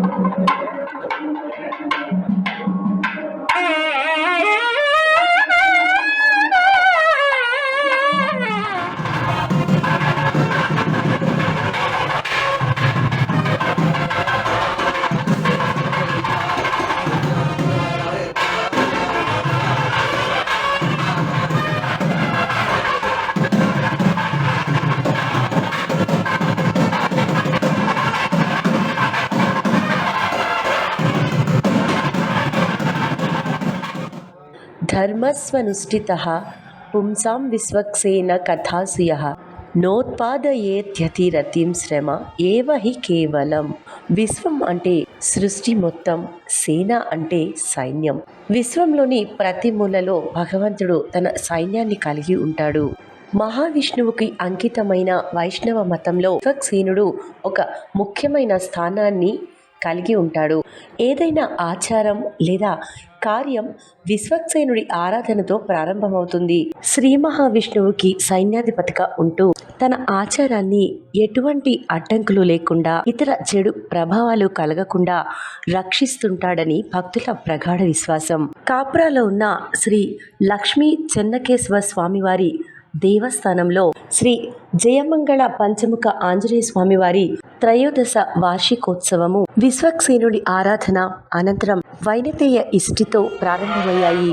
Thank you. ధర్మస్వనుష్ఠిత పుంసాం Vishwaksena కథాసుయ నోత్పాదయేత్యతిరతిం శ్రమ ఏవ హి కేవలం విశ్వం అంటే సృష్టి మొత్తం సేన అంటే సైన్యం। విశ్వంలోని ప్రతి మూలలో భగవంతుడు తన సైన్యాన్ని కలిగి ఉంటాడు। మహావిష్ణువుకి అంకితమైన వైష్ణవ మతంలో విశ్వక్సేనుడు ఒక ముఖ్యమైన స్థానాన్ని కలిగి ఉంటాడు. ఏదైనా ఆచారం లేదా కార్యం విశ్వక్సేనుడి ఆరాధనతో ప్రారంభమవుతుంది. శ్రీ మహావిష్ణువుకి సైన్యాధిపతిగా ఉంటూ తన ఆచారాన్ని ఎటువంటి అడ్డంకులు లేకుండా ఇతర చెడు ప్రభావాలు కలగకుండా రక్షిస్తుంటాడని భక్తుల ప్రగాఢ విశ్వాసం. కాపురాలో ఉన్న శ్రీ లక్ష్మీ చెన్నకేశ్వర స్వామివారి దేవస్థానంలో శ్రీ జయమంగళ పంచముఖ ఆంజనేయ స్వామివారి త్రయోదశ వార్షికోత్సవము విశ్వక్సేనుడి ఆరాధన అనంతరం వైనతేయ ఇష్టితో ప్రారంభమయ్యాయి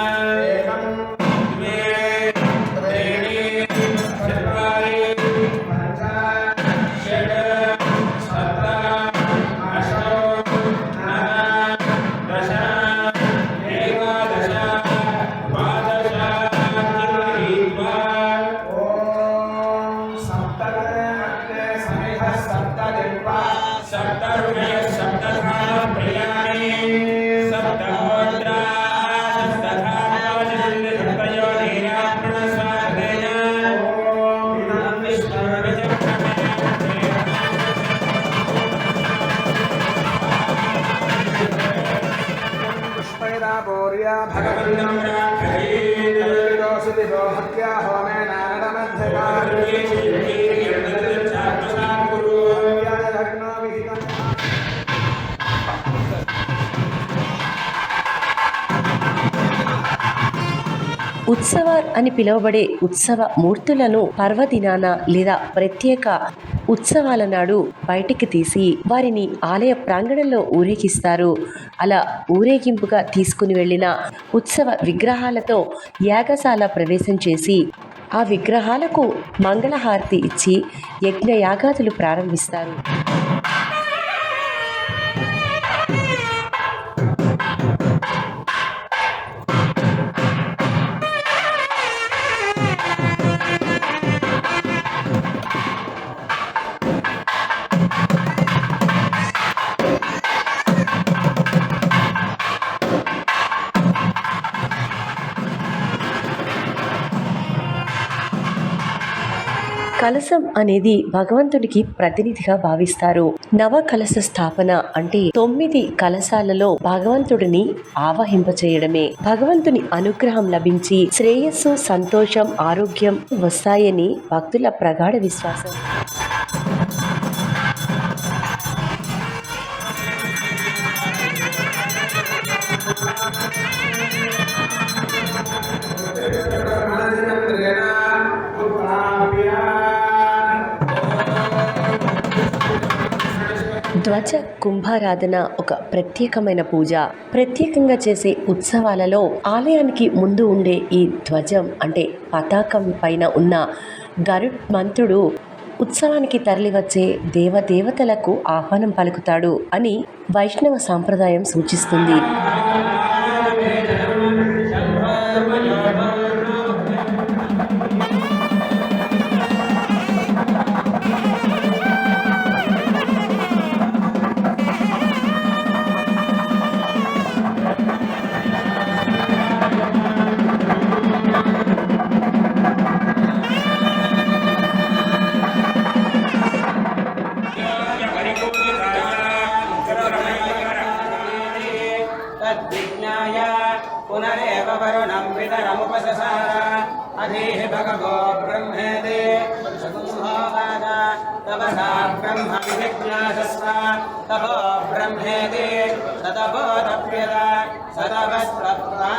భగవద్గీతోసి ఉత్సవ అని పిలువబడే ఉత్సవ మూర్తులను పర్వదినాన లేదా ప్రత్యేక ఉత్సవాల నాడు బయటికి తీసి వారిని ఆలయ ప్రాంగణంలో ఊరేగిస్తారు. అలా ఊరేగింపుగా తీసుకుని వెళ్ళిన ఉత్సవ విగ్రహాలతో యాగశాల ప్రవేశం చేసి ఆ విగ్రహాలకు మంగళహారతి ఇచ్చి యజ్ఞయాగాదులు ప్రారంభిస్తారు. కలసం అనేది భగవంతుడికి ప్రతినిధిగా భావిస్తారు. నవ కలశ స్థాపన అంటే తొమ్మిది కలశాలలో భగవంతుడిని ఆవహింపచేయడమే. భగవంతుని అనుగ్రహం లభించి శ్రేయస్సు సంతోషం ఆరోగ్యం వస్తాయని భక్తుల ప్రగాఢ విశ్వాసం. ధ్వజ కుంభారాధన ఒక ప్రత్యేకమైన పూజ. ప్రత్యేకంగా చేసే ఉత్సవాలలో ఆలయానికి ముందు ఉండే ఈ ధ్వజం అంటే పతాకం పైన ఉన్న గరుత్మంతుడు ఉత్సవానికి తరలివచ్చే దేవదేవతలకు ఆహ్వానం పలుకుతాడు అని వైష్ణవ సాంప్రదాయం సూచిస్తుంది. ब्रह्मेदे तपसा ब्रह्म विजिज्ञासस्व तपो ब्रह्मेदे सतपोतप्यत सतपस्तप्ता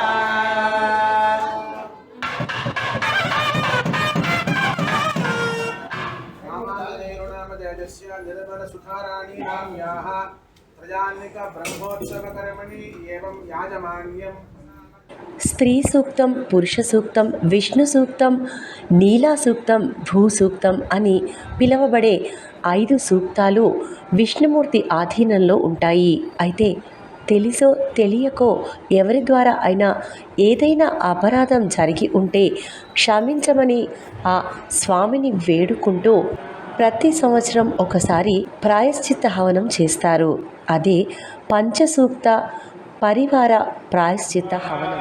नामदेरुणामदेजस्य निर्मलसुधाराणीनां याः प्रजान्निकब्रह्मोत्सवकर्मणि एवं याजमान्यम्। స్త్రీ సూక్తం పురుష సూక్తం విష్ణు సూక్తం నీలా సూక్తం భూ సూక్తం అని పిలువబడే ఐదు సూక్తాలు విష్ణుమూర్తి ఆధీనంలో ఉంటాయి. అయితే తెలిసో తెలియకో ఎవరి ద్వారా అయినా ఏదైనా అపరాధం జరిగి ఉంటే క్షమించమని ఆ స్వామిని వేడుకుంటూ ప్రతి సంవత్సరం ఒకసారి ప్రాయశ్చిత్త హవనం చేస్తారు. అదే పంచసూక్త పరివార ప్రాయశ్చిత్త హవనం.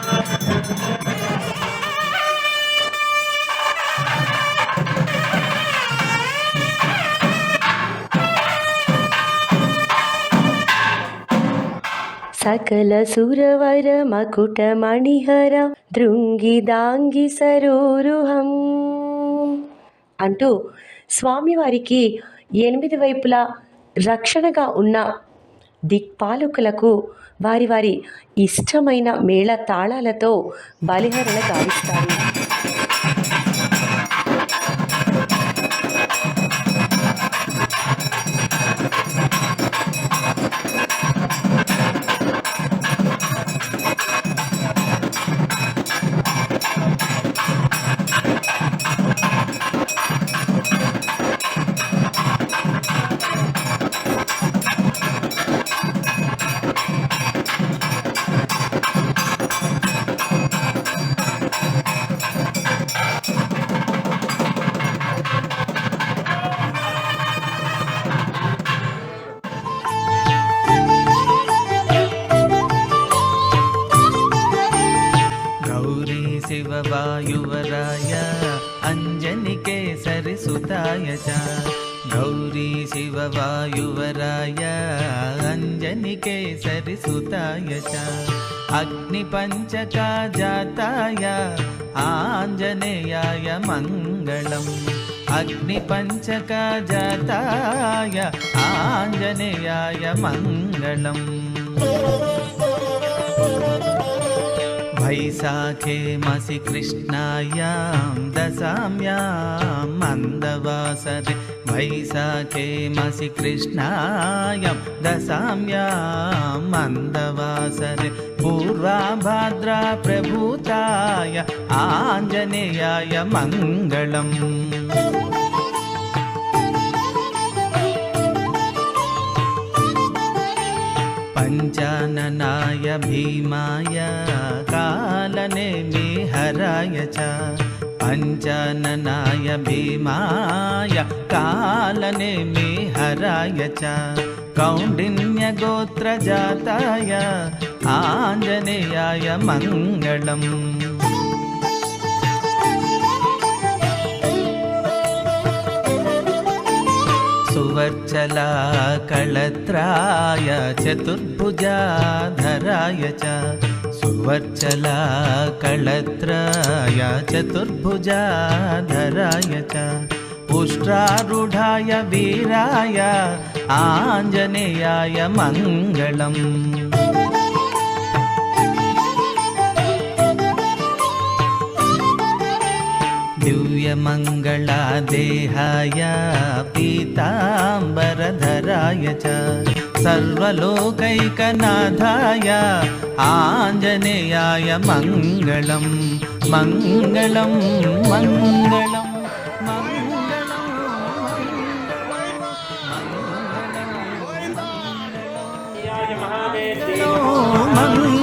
सपोषस्य स्वाहा श्रीकृष्णे సకల సురవర మకుట మణిహర దృంగిదాంగి సరోరుహం అంటూ స్వామివారికి ఎనిమిది వైపులా రక్షణగా ఉన్న దిక్పాలకులకు వారి వారి ఇష్టమైన మేళ తాళాలతో బలిహరణ గావిస్తారు च गौरी शिववायुवराय अञ्जनिकेसरि सुताय च अग्निपञ्चका जाताय आञ्जनेयाय मङ्गलम् अग्निपञ्चका जाताय आञ्जनेयाय मङ्गलम् वैशाखे मसि कृष्णायां दशाम्यां मन्दवासरे वैशाखे मसि कृष्णायां दशाम्यां मन्दवासरे पूर्वाभाद्रा प्रभूताय आञ्जनेयाय मङ्गलम् पञ्चाननाय भीमाय कालनेमि हराय च पञ्चाननाय भीमाय कालनेमि हराय च कौण्डिन्यगोत्रजाताय आञ्जनेयाय मङ्गलम् ఊర్ధ్వచ్చలా కళత్రాయ చతుర్భుజాధరాయ చ. సువర్చలా కళత్రాయ చతుర్భుజాధరాయ చ. ఉష్ట్రారుఢాయ వీరాయ ఆంజనేయాయ మంగళం. दिव्यमङ्गलादेहाय पीताम्बरधराय च सर्वलोकैकनाथाय आञ्जनेयाय मङ्गलं मङ्गलं मङ्गलम् मङ्गलम्